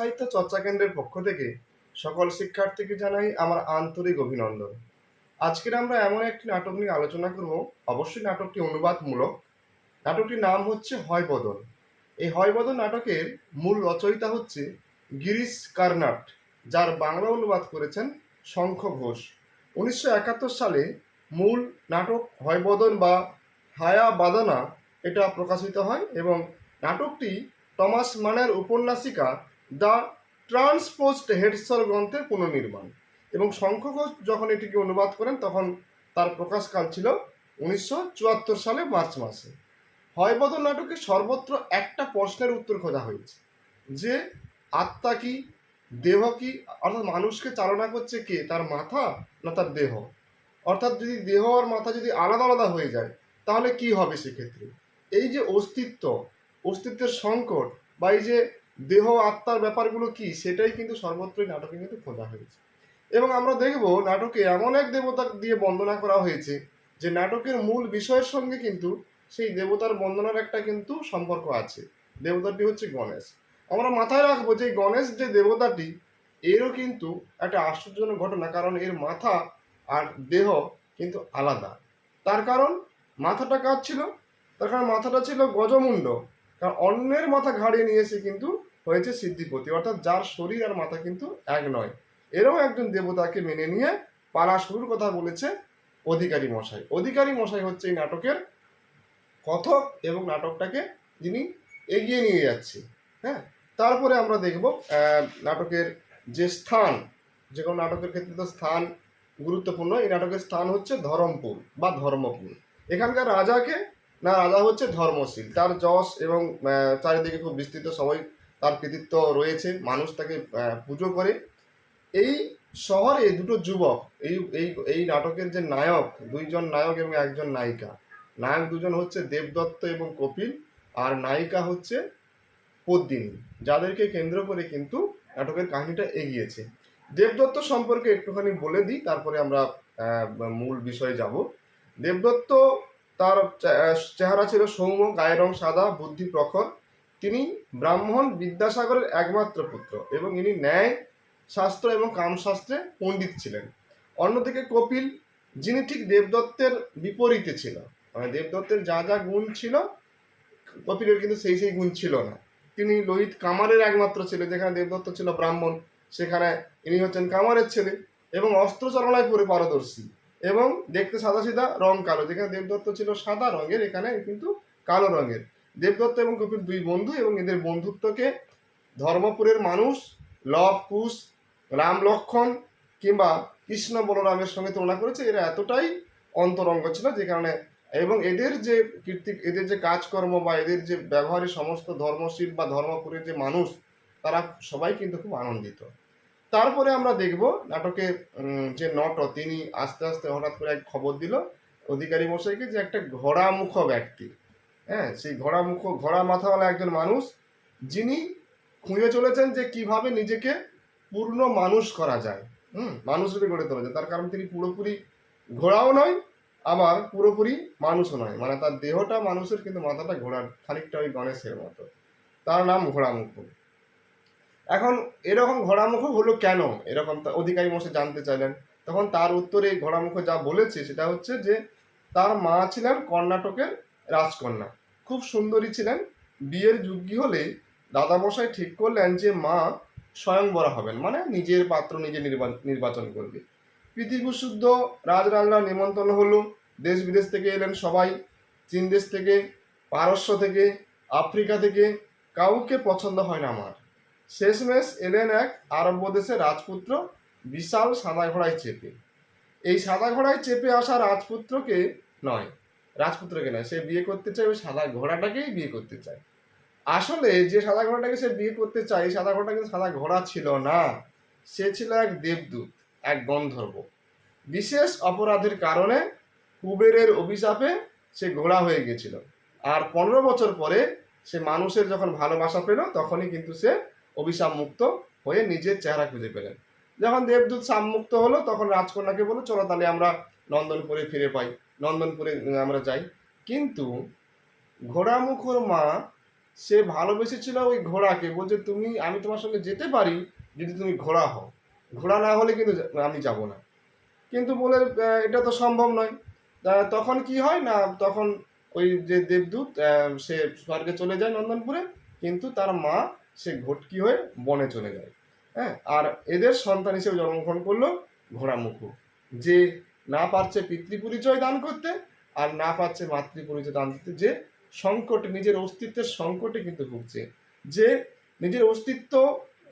সাহিত্য চর্চা কেন্দ্রের পক্ষ থেকে সকল শিক্ষার্থীকে জানাই আমার আন্তরিক অভিনন্দন। আজকের আমরা এমন একটি নাটক নিয়ে আলোচনা করব, অবশ্যই নাটকটি অনুবাদমূলক। নাটকটির নাম হচ্ছে হয়বদন। এই হয়বদন নাটকের মূল রচয়িতা হচ্ছে গিরিশ কার্নাট, যার বাংলা অনুবাদ করেছেন শঙ্খ ঘোষ। উনিশশো একাত্তর সালে মূল নাটক হয় হয়বদন বা হায়া বাদানা এটা প্রকাশিত হয় এবং নাটকটি টমাস মানের উপন্যাসিকা দ্য ট্রান্সপোস্ট হেডসল গ্রন্থের পুনর্নির্মাণ। এবং শঙ্খ ঘোষ যখন এটিকে অনুবাদ করেন, তখন তার প্রকাশকাল ছিল উনিশশো চুয়াত্তর সালে মার্চ মাসে। হয়বদন নাটকে সর্বত্র একটা প্রশ্নের উত্তর খোঁজা হয়েছে। যে আত্মা কি, দেহ কি, অর্থাৎ মানুষকে চালনা করছে কে, তার মাথা না তার দেহ? অর্থাৎ যদি দেহ আর মাথা যদি আলাদা আলাদা হয়ে যায়, তাহলে কি হবে সেক্ষেত্রে? এই যে অস্তিত্ব, অস্তিত্বের সংকট বা এই যে দেহ আত্মার ব্যাপারগুলো কি, সেটাই কিন্তু সর্বত্রই নাটকে কিন্তু খোঁজা হয়েছে। এবং আমরা দেখব নাটকে এমন এক দেবতা দিয়ে বন্দনা করা হয়েছে, যে নাটকের মূল বিষয়ের সঙ্গে কিন্তু সেই দেবতার বন্দনার একটা কিন্তু সম্পর্ক আছে। দেবতাটি হচ্ছে গণেশ। আমরা মাথায় রাখব যে গণেশ যে দেবতাটি, এরও কিন্তু একটা আশ্চর্যজনক ঘটনা, কারণ এর মাথা আর দেহ কিন্তু আলাদা। তার কারণ, মাথাটা কাজ ছিল? তার কারণ মাথাটা ছিল গজমুণ্ড। কারণ অন্যের মাথা ঘাড়িয়ে নিয়ে এসে কিন্তু হয়েছে সিদ্ধিপতি, অর্থাৎ যার শরীর আর মাথা কিন্তু এক নয়। এরও একজন দেবতাকে মেনে নিয়ে পালা শুরুর কথা বলেছে অধিকারী মশাই। অধিকারী মশাই হচ্ছে এই নাটকের কথক এবং নাটকটাকে যিনি এগিয়ে নিয়ে যাচ্ছে। হ্যাঁ তারপরে আমরা দেখব নাটকের যে স্থান, যে কোনো নাটকের ক্ষেত্রে তো স্থান গুরুত্বপূর্ণ। এই নাটকের স্থান হচ্ছে ধরমপুর বা ধর্মপুর। এখানকার রাজাকে, না, রাজা হচ্ছে ধর্মশীল। তার যশ এবং চারিদিকে খুব বিস্তৃত সবাই তার কৃতিত্ব রয়েছে, মানুষ তাকে পুজো করে। এই শহরে দুটো যুবক, এই এই এই নাটকের যে নায়ক, দুইজন নায়ক এবং একজন নায়িকা। নায়ক দুজন হচ্ছে দেবদত্ত এবং কপিল, আর নায়িকা হচ্ছে পদ্মিনী, যাদেরকে কেন্দ্র করে কিন্তু নাটকের কাহিনীটা এগিয়েছে। দেবদত্ত সম্পর্কে একটুখানি বলে দিই, তারপরে আমরা মূল বিষয়ে যাব। দেবদত্ত তার চেহারা ছিল সৌম্য, গায়ের রং সাদা, বুদ্ধি প্রখর তিনি ব্রাহ্মণ বিদ্যাসাগরের একমাত্র পুত্র এবং ইনি ন্যায় শাস্ত্র এবং কামশাস্ত্রে পণ্ডিত ছিলেন। অন্যদিকে কপিল, যিনি ঠিক দেবদত্তের বিপরীতে ছিল। মানে দেবদত্তের যা যা গুণ ছিল, কপিলের কিন্তু সেই সেই গুণ ছিল না। তিনি লোহিত কামারের একমাত্র ছেলে, যেখানে দেবদত্ত ছিল ব্রাহ্মণ, সেখানে ইনি হচ্ছেন কামারের ছেলে এবং অস্ত্র চালনায় পুরো পারদর্শী এবং দেখতে সাদা সিধা রং কালো, যেখানে দেবদত্ত ছিল সাদা রঙের, এখানে কিন্তু কালো রঙের। দেবদত্ত এবং কপিল দুই বন্ধু এবং এদের বন্ধুত্বকে ধর্মপুরের মানুষ লব, কুশ, রাম, লক্ষণ কিংবা কৃষ্ণ, বলরামের সঙ্গে তুলনা করেছে, এরা এতটাই অন্তরঙ্গ ছিল যে কারণে এবং এদের যে কীর্তি, এদের যে কাজকর্ম বা এদের যে ব্যবহারে সমস্ত ধর্মশীল বা ধর্মপুরের যে মানুষ, তারা সবাই কিন্তু খুব আনন্দিত। তারপরে আমরা দেখব নাটকে যে নট, তিনি আস্তে আস্তে হঠাৎ করে এক খবর দিল অধিকারী মশাইকে যে একটা ঘোড়ামুখ ব্যক্তি। হ্যাঁ সেই ঘোড়ামুখ ঘোড়া মাথাওয়ালা একজন মানুষ, যিনি খুঁজে চলেছেন যে কীভাবে নিজেকে পূর্ণ মানুষ করা যায়। হুম, মানুষ রূপে গড়ে তোলা যায়। তার কারণ তিনি পুরোপুরি ঘোড়াও নয়, আবার পুরোপুরি মানুষও নয়। মানে তার দেহটা মানুষের, কিন্তু মাথাটা ঘোড়ার, খানিকটা ওই গণেশের মতো। তার নাম ঘোড়ামুখ এখন এরকম ঘোড়ামুখ হলো কেন? এরকম অধিকারী মশাই জানতে চাইলেন। তখন তার উত্তরে ঘোড়ামুখ যা বলেছে, সেটা হচ্ছে যে তার মা ছিলেন কর্ণাটকের রাজকন্যা। খুব সুন্দরী ছিলেন। বিয়ের যোগ্যী হলে দাদামশাই ঠিক করলেন যে মা স্বয়ংবরা হবেন মানে নিজের পাত্র নিজে নির্বা- নির্বাচন করবে। পৃথিবী শুদ্ধ রাজরাজরা নিমন্ত্রণ হলো দেশ বিদেশ থেকে এলেন সবাই, চীন দেশ থেকে, পারস্য থেকে, আফ্রিকা থেকে, কাউকে পছন্দ হয় না আমার। শেষমেশ এলেন এক আরব্য দেশের রাজপুত্র বিশাল সাদা ঘোড়ায় চেপে। এই সাদা ঘোড়ায় চেপে আসা রাজপুত্রকে নয় রাজপুত্রকে নয়, সে বিয়ে করতে চায়, ওই সাদা ঘোড়াটাকেই বিয়ে করতে চায়। আসলে যে সাদা ঘোড়াটাকে সে বিয়ে করতে চায়, এই সাদা ঘোড়াটা কিন্তু সাদা ঘোড়া ছিল না। সে ছিল এক দেবদূত, এক গন্ধর্ব। বিশেষ অপরাধের কারণে কুবেরের অভিশাপে সে ঘোড়া হয়ে গেছিল। আর পনেরো বছর পরে সে মানুষের যখন ভালোবাসা পেল, তখনই কিন্তু সে অভিশাপ মুক্ত হয়ে নিজের চেহারা খুঁজে পেলেন। যখন দেবদূত মুক্ত হলো, তখন রাজকন্যাকে বলো চলো তাহলে আমরা নন্দনপুরে ফিরে পাই। নন্দনপুরে আমরা যাই। কিন্তু ঘোড়ামুখর মা, সে ভালোবেসেছিল ওই ঘোড়াকে। বলছে, তুমি, আমি তোমার সঙ্গে যেতে পারি, যদি তুমি ঘোড়া হও। ঘোড়া না হলে কিন্তু আমি যাব না। কিন্তু বলে এটা তো সম্ভব নয়। তখন কি হয় না, তখন ওই যে দেবদূত সে স্বর্গে চলে যায় নন্দনপুরে। কিন্তু তার মা, সে ঘটকি হয়ে বনে চলে যায়। হ্যাঁ আর এদের সন্তান হিসেবে জন্মগ্রহণ করল ঘোড়ামুখু। যে না পারছে পিতৃপরিচয় দান করতে আর না পারছে মাতৃপরিচয় দান করতে, যে সংকট নিজের অস্তিত্বের সংকটে কিন্তু ভুগছে, যে নিজের অস্তিত্ব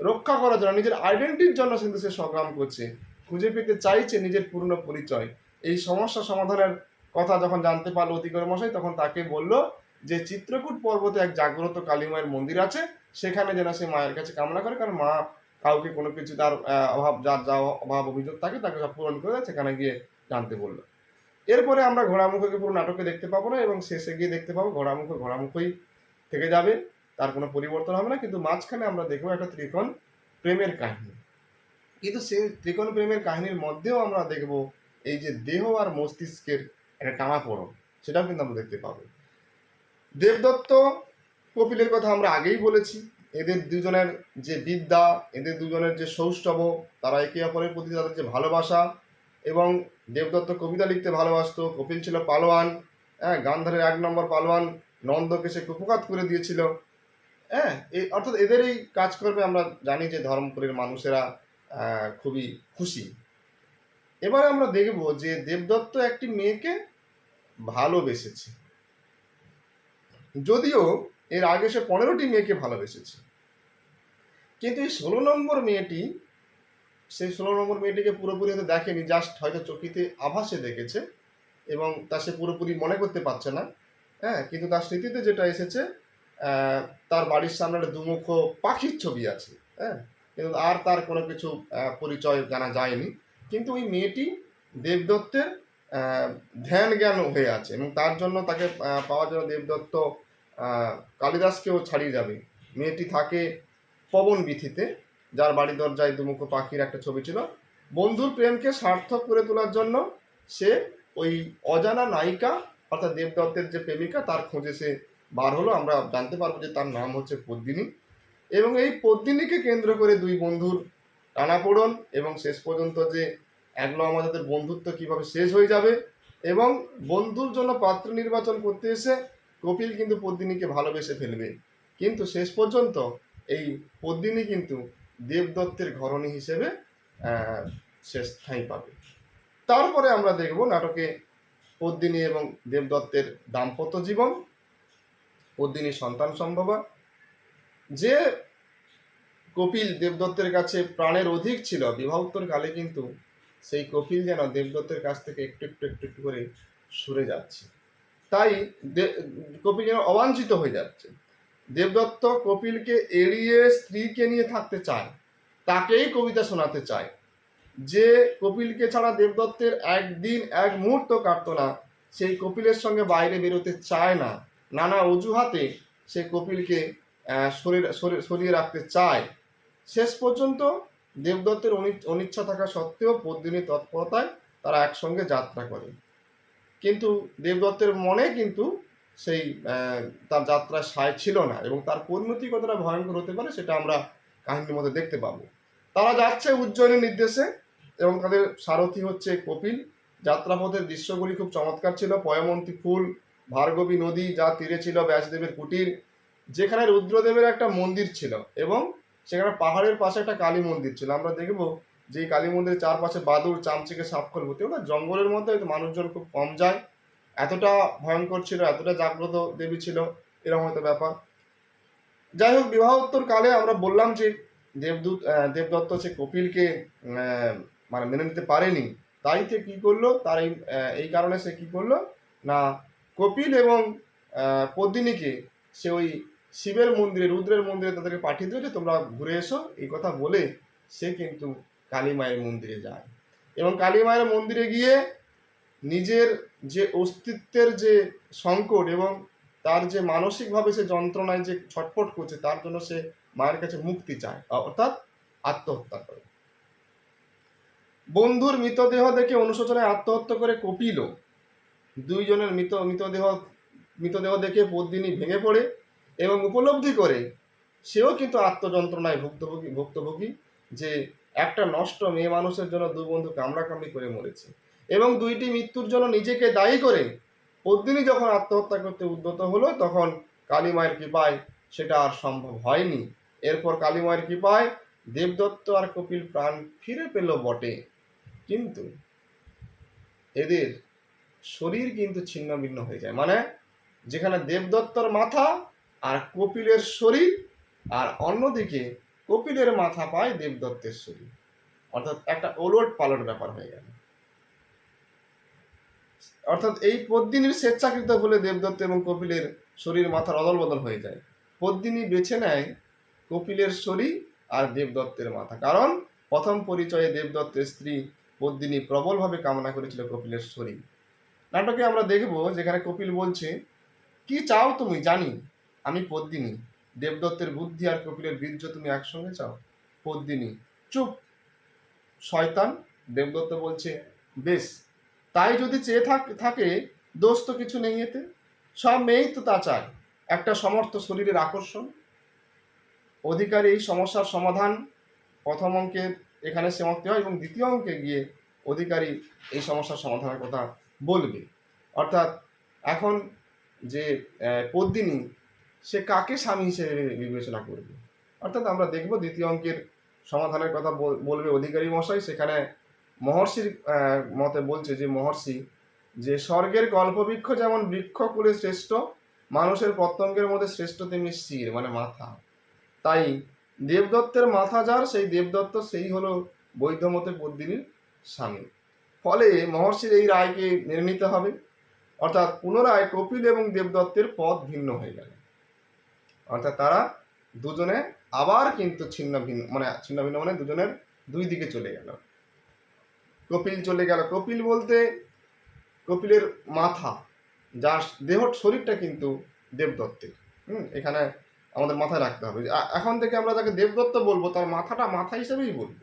রক্ষা করার জন্য, নিজের আইডেন্টিটির জন্য কিন্তু সে সংগ্রাম করছে, খুঁজে পেতে চাইছে নিজের পূর্ণ পরিচয়। এই সমস্যা সমাধানের কথা যখন জানতে পারল অতিকর মশাই তখন তাকে বলল যে চিত্রকূট পর্বতে এক জাগ্রত কালী মায়ের মন্দির আছে, সেখানে যেন সে মায়ের কাছে কামনা করে, কারণ মা কাউকে কোনো কিছু তার অভাব, যার যা অভাব অভিযোগ থাকে, তাকে সব পূরণ করে সেখানে গিয়ে জানতে বলল। এরপরে আমরা ঘোড়ামুখকে পুরো নাটকে দেখতে পাবো না এবং শেষে গিয়ে দেখতে পাবো ঘোড়ামুখ ঘোড়ামুখই থেকে যাবে, তার কোনো পরিবর্তন হবে না, কিন্তু মাঝখানে আমরা দেখব একটা ত্রিকোণ প্রেমের কাহিনী। কিন্তু সেই ত্রিকোণ প্রেমের কাহিনীর মধ্যেও আমরা দেখব এই যে দেহ আর মস্তিষ্কের একটা টানাপোড়ন, সেটাও কিন্তু আমরা দেখতে পাবো। দেবদত্ত কপিলের কথা আমরা আগেই বলেছি, এদের দুজনের যে বিদ্যা, এদের দুজনের যে সৌষ্ঠব তারা একে অপরের প্রতি তাদের যে ভালোবাসা এবং দেবদত্ত কবিতা লিখতে ভালোবাসত। কপিল ছিল পালোয়ান। হ্যাঁ গান্ধারের এক নম্বর পালোয়ান নন্দকে সে কুপকাত করে দিয়েছিল। হ্যাঁ এই অর্থাৎ এদের এই কাজকর্মে আমরা জানি যে ধর্মপুরের মানুষেরা খুবই খুশি। এবারে আমরা দেখব যে দেবদত্ত একটি মেয়েকে ভালোবেসেছে। যদিও এর আগে সে পনেরোটি মেয়েকে ভালোবেসেছে। কিন্তু এই ষোলো নম্বর মেয়েটি সেই ষোলো নম্বর মেয়েটিকে পুরোপুরি হয়তো দেখেনি জাস্ট হয়তো চকিতে আভাসে দেখেছে এবং তা সে পুরোপুরি মনে করতে পারছে না। হ্যাঁ কিন্তু তার স্মৃতিতে যেটা এসেছে তার বাড়ির সামনে একটা দুমুখ পাখির ছবি আছে হ্যাঁ কিন্তু আর তার কোনো কিছু পরিচয় জানা যায়নি। কিন্তু ওই মেয়েটি দেবদত্তের ধ্যান জ্ঞান হয়ে আছে এবং তার জন্য তাকে পাওয়ার জন্য দেবদত্ত কালিদাসকেও ছাড়িয়ে যাবে। মেয়েটি থাকে পবন বিথিতে যার বাড়ি দরজায় দুমুখ পাখির একটা ছবি ছিল। বন্ধুর প্রেমকে সার্থক করে তোলার জন্য সে ওই অজানা নায়িকা, অর্থাৎ দেবদত্তের যে প্রেমিকা, তার খোঁজে সে বার হলো। আমরা জানতে পারব যে তার নাম হচ্ছে পদ্মিনী। এবং এই পদ্মিনীকে কেন্দ্র করে দুই বন্ধুর টানাপোড়ন এবং শেষ পর্যন্ত যে একলো আমাদের বন্ধুত্ব কীভাবে শেষ হয়ে যাবে এবং বন্ধুর জন্য পাত্র নির্বাচন করতে এসে কপিল কিন্তু পদ্মিনীকে ভালোবেসে ফেলবে। কিন্তু শেষ পর্যন্ত এই পদ্মিনী কিন্তু দেবদত্তের ঘরণী হিসেবে শেষ ঠাঁই পাবে। তারপরে আমরা দেখব নাটকে পদ্মিনী এবং দেবদত্তের দাম্পত্য জীবন, পদ্মিনীর সন্তান সম্ভবা। যে কপিল দেবদত্তের কাছে প্রাণের অধিক ছিল, বিবাহোত্তর কালে কিন্তু সেই কপিল যেন দেবদত্তের কাছ থেকে একটু একটু একটু একটু করে সরে যাচ্ছে। তাই কপিল যেন অবাঞ্ছিত হয়ে যাচ্ছে। দেবদত্ত কপিলকে এড়িয়ে স্ত্রীকে নিয়ে থাকতে চায় তাকেই কবিতা শোনাতে চায়। যে কপিলকে ছাড়া দেবদত্তের একদিন এক মুহূর্ত কাটতো না সেই কপিলের সঙ্গে বাইরে বেরোতে চায় না। নানা অজুহাতে সে কপিলকে আহ, সরিয়ে রাখতে চায়। শেষ পর্যন্ত দেবদত্তের অনিচ্ছা থাকা সত্ত্বেও পদ্মিনীর তৎপরতায় তারা একসঙ্গে যাত্রা করে। কিন্তু দেবদত্তের মনে কিন্তু সেই তার যাত্রা সায় ছিল না এবং তার পরিণতি কতটা ভয়ঙ্কর হতে পারে সেটা আমরা কাহিনীর মধ্যে দেখতে পাবো। তারা যাচ্ছে উজ্জয়নের নির্দেশে এবং তাদের সারথি হচ্ছে কপিল। যাত্রাপথের দৃশ্যগুলি খুব চমৎকার ছিল। পয়মন্তী ফুল, ভার্গবী নদী যা তীরে ছিল, ব্যাসদেবের কুটির, যেখানে রুদ্রদেবের একটা মন্দির ছিল এবং সেখানে পাহাড়ের পাশে একটা কালী মন্দির ছিল। আমরা দেখব যে কালী মন্দিরের চারপাশে বাদুর চামচিকে সাপখল হতে ওটা জঙ্গলের মধ্যে হয়তো মানুষজন খুব কম যায়। এতটা ভয়ঙ্কর ছিল, এতটা জাগ্রত দেবী ছিল, এরকম হয়তো ব্যাপার। যাই হোক বিবাহোত্তর কালে আমরা বললাম যে দেবদূত দেবদত্ত সে কপিলকে মানে মেনে নিতে পারেনি। তাই সে কি করল? তার এই কারণে সে কি করল? না, কপিল এবং পদ্মিনীকে সে ওই শিবের মন্দিরে, রুদ্রের মন্দিরে তাদেরকে পাঠিয়ে দিল যে তোমরা ঘুরে এসো। এই কথা বলে সে কিন্তু কালী মায়ের মন্দিরে যায়। এবং কালী মায়ের মন্দিরে গিয়ে নিজের যে অস্তিত্বের যে সংকট এবং তার যে মানসিকভাবে সে যন্ত্রণায় যে ছটফট করছে, তার জন্য সে মায়ের কাছে মুক্তি চায় অর্থাৎ আত্মহত্যা করে। বন্ধুর মৃতদেহ দেখে অনুশোচনায় আত্মহত্যা করে কপিল দুইজনের মৃত, মৃতদেহ মৃতদেহ দেখে পদ্মিনী ভেঙে পড়ে এবং উপলব্ধি করে সেও কিন্তু আত্মযন্ত্রণায় ভুক্তভোগী ভুক্তভোগী যে একটা নষ্ট মেয়ে মানুষের জন্য দু বন্ধু কামড়াকামড়ি করে মরেছে। এবং দুইটি মৃত্যুর জন্য নিজেকে দায়ী করে পদ্মিনী যখন আত্মহত্যা করতে উদ্যত হলো, তখন কালী মায়ের কৃপায় সেটা আর সম্ভব হয়নি। এরপর কালী মায়ের কৃপায় দেবদত্ত আর কপিল প্রাণ ফিরে পেল বটে। কিন্তু এদের শরীর কিন্তু ছিন্ন ভিন্ন হয়ে যায়। মানে যেখানে দেবদত্তর মাথা আর কপিলের শরীর, আর অন্যদিকে কপিলের মাথা পায় দেবদত্তের শরীর। অর্থাৎ একটা ওলট পালট ব্যাপার হয়ে গেল। অর্থাৎ এই পদ্মিনীর স্বেচ্ছাকৃত বলে দেবদত্ত এবং কপিলের শরীর মাথার অদল বদল হয়ে যায়। পদ্মিনী বেছে নেয় কপিলের শরীর আর দেবদত্তের মাথা। কারণ প্রথম পরিচয়ে দেবদত্তের স্ত্রী পদ্মিনী প্রবলভাবে কামনা করেছিল কপিলের শরীর। নাটকে আমরা দেখব যেখানে কপিল বলছে, কি চাও তুমি? জানি, আমি পদ্মিনী। দেবদত্তের বুদ্ধি আর কপিলের বীর্য তুমি একসঙ্গে চাও? পদ্মিনী, চুপ, শয়তান। দেবদত্ত বলছে, বেশ তাই যদি চেয়ে থাক দোষ তো কিছু নেই এতে। সব মেয়েই তো তা চায়। একটা সমর্থ শরীরের আকর্ষণ। অধিকারী এই সমস্যার সমাধান। প্রথম অঙ্কে এখানে সমাপ্তি হয় এবং দ্বিতীয় অঙ্কে গিয়ে অধিকারী এই সমস্যার সমাধানের কথা বলবে। অর্থাৎ এখন যে পদ্মিনী, সে কাকে স্বামী হিসেবে বিবেচনা করবে? অর্থাৎ আমরা দেখব দ্বিতীয় অঙ্কের সমাধানের কথা বলবে অধিকারী মশাই। সেখানে মহর্ষির মতে বলছে যে মহর্ষি, যে স্বর্গের গল্পবৃক্ষ যেমন বৃক্ষ বৃক্ষকুলে শ্রেষ্ঠ, মানুষের পতঙ্গের মধ্যে শ্রেষ্ঠ তেমনি শির মানে মাথা। তাই দেবদত্তের মাথা যার, সেই দেবদত্ত সেই হলো বৈধমতে পদ্মিনীর স্বামী। ফলে মহর্ষির এই রায়কে মেনে নিতে হবে। অর্থাৎ পুনরায় কপিল এবং দেবদত্তের পথ ভিন্ন হয়ে গেল। অর্থাৎ তারা দুজনে আবার কিন্তু ছিন্ন ভিন্ন মানে ছিন্ন ভিন্ন মানে দুজনের দুই দিকে চলে গেল। কপিল চলে গেল। কপিল বলতে কপিলের মাথা, যার দেহ শরীরটা কিন্তু দেবদত্তের। হুম, এখানে আমাদের মাথায় রাখতে হবে। এখন থেকে আমরা যাকে দেবদত্ত বলব, তার মাথাটা মাথা হিসেবেই বলব।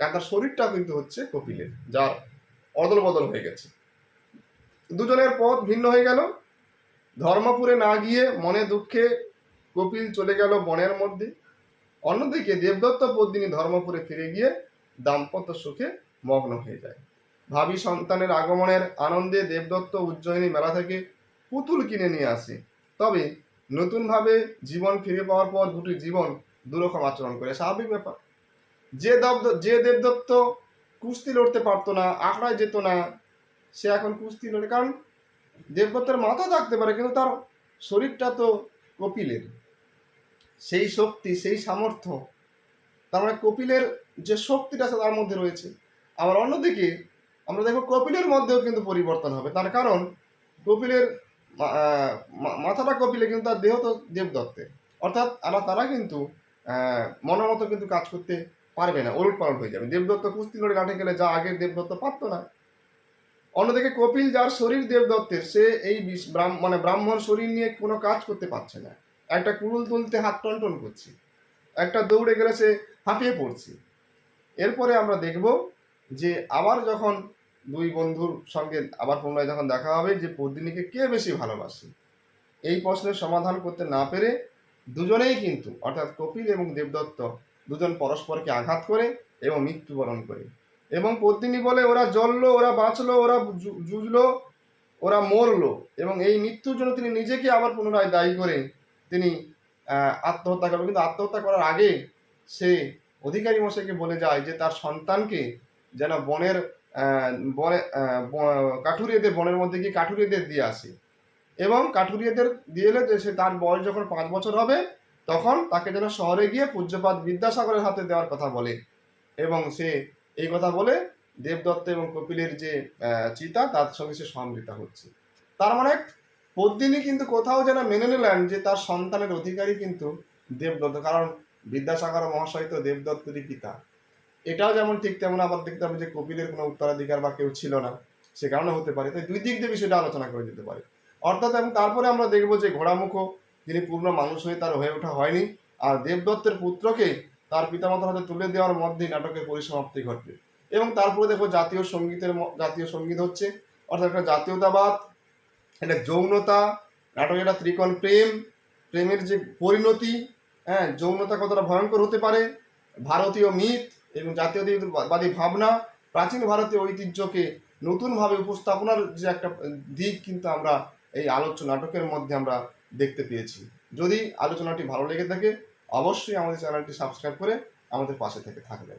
কারণ তার শরীরটা কিন্তু হচ্ছে কপিলের, যার অদল বদল হয়ে গেছে। দুজনের পথ ভিন্ন হয়ে গেল। ধর্মপুরে না গিয়ে মনে দুঃখে কপিল চলে গেল বনের মধ্যে। অন্যদিকে দেবদত্ত পদ্মিনী ধর্মপুরে ফিরে গিয়ে দাম্পত্য সুখে মগ্ন হয়ে যায়। ভাবি সন্তানের আগমনের আনন্দে দেবদত্ত উজ্জয়িনী মেলা থেকে পুতুল কিনে নিয়ে আসে। তবে নতুনভাবে জীবন ফিরে পাওয়ার পর দুটি জীবন দুরকম আচরণ করে। স্বাভাবিক ব্যাপার। যে দব্দ, যে দেবদত্ত কুস্তি লড়তে পারতো না, আখড়ায় যেত না, সে এখন কুস্তি লড়ে। কারণ দেবদত্তের মাথা থাকতে পারে, কিন্তু তার শরীরটা তো কপিলের। সেই শক্তি, সেই সামর্থ্য, তার মানে কপিলের যে শক্তিটা তার মধ্যে রয়েছে। আবার অন্যদিকে আমরা দেখো কপিলের মধ্যেও কিন্তু পরিবর্তন হবে। তার কারণ কপিলের মাথাটা কপিলে কিন্তু তার দেহ তো দেবদত্তের অর্থাৎ আলা তারা কিন্তু আহ, মনের মতো কিন্তু কাজ করতে পারবে না ওলট পালট হয়ে যাবে। দেবদত্ত কুস্তি লড়ে লাঠে গেলে যা আগের দেবদত্ত পারতো না। অন্যদিকে কপিল যার শরীর দেবদত্তের সে এই মানে ব্রাহ্মণ শরীর নিয়ে কোনো কাজ করতে পারছে না। একটা কুড়ুল তুলতে হাত টনটন করছে। একটা দৌড়ে গেলে সে হাঁপিয়ে পড়ছে। এরপরে আমরা দেখব যে আবার যখন দুই বন্ধুর সঙ্গে আবার পুনরায় যখন দেখা হবে যে পদ্মিনীকে কে বেশি ভালোবাসে? এই প্রশ্নের সমাধান করতে না পেরে দুজনেই কিন্তু, অর্থাৎ কপিল এবং দেবদত্ত দুজন পরস্পরকে আঘাত করে এবং মৃত্যুবরণ করে। এবং পদ্মিনী বলে, ওরা জ্বললো, ওরা বাঁচলো, ওরা জু- জুঝলো ওরা মরলো। এবং এই মৃত্যুর জন্য তিনি নিজেকে আবার পুনরায় দায়ী করে তিনি আত্মহত্যা করবে কিন্তু আত্মহত্যা করার আগে সে অধিকারী মশাইকে বলে যায় যে তার সন্তানকে যেন বনের বনে কাঠুরিয়েদের বনের মধ্যে গিয়ে কাঠুরিয়েদের দিয়ে আসে। এবং কাঠুরিয়েদের দিয়ে এলে সে তার বয়স যখন পাঁচ বছর হবে, তখন তাকে যেন শহরে গিয়ে পূজ্যপাত বিদ্যাসাগরের হাতে দেওয়ার কথা বলে। এবং সে এই কথা বলে, দেবদত্ত এবং কপিলের যে চিতা, তার সঙ্গে সে সমৃতা হচ্ছে। তার মানে পদ্মিনী কিন্তু কোথাও যেন মেনে নিলেন যে তার সন্তানের অধিকারী কিন্তু দেবদত্ত, কারণ বিদ্যাসাগর মহাশয় তো দেবদত্তেরই পিতা। এটাও যেমন ঠিক তেমন আবার দেখতে হবে যে কপিলের কোনো উত্তরাধিকার বা কেউ ছিল না, সে কারণে হতে পারে। তাই দুই দিক দিয়ে বিষয়টা আলোচনা করে যেতে পারে। অর্থাৎ এবং তারপরে আমরা দেখব যে ঘোড়ামুখ, যিনি পূর্ণ মানুষ হয়ে তার হয়ে ওঠা হয়নি, আর দেবদত্তের পুত্রকে তার পিতামাতার হাতে তুলে দেওয়ার মধ্যেই নাটকের পরিসমাপ্তি ঘটবে। এবং তারপরে দেখো জাতীয় সঙ্গীতের জাতীয় সংগীত হচ্ছে, অর্থাৎ একটা জাতীয়তাবাদ, একটা যৌনতা, নাটকের একটা ত্রিকোণ প্রেম, প্রেমের যে পরিণতি হ্যাঁ যৌনতা কতটা ভয়ঙ্কর হতে পারে, ভারতীয় মিথ এবং জাতীয়তাবাদী ভাবনা, প্রাচীন ভারতীয় ঐতিহ্যকে নতুনভাবে উপস্থাপনার যে একটা দিক কিন্তু আমরা এই আলোচ্য নাটকের মধ্যে আমরা দেখতে পেয়েছি। যদি আলোচনাটি ভালো লেগে থাকে, অবশ্যই আমাদের চ্যানেলটি সাবস্ক্রাইব করে আমাদের পাশে থেকে থাকবেন।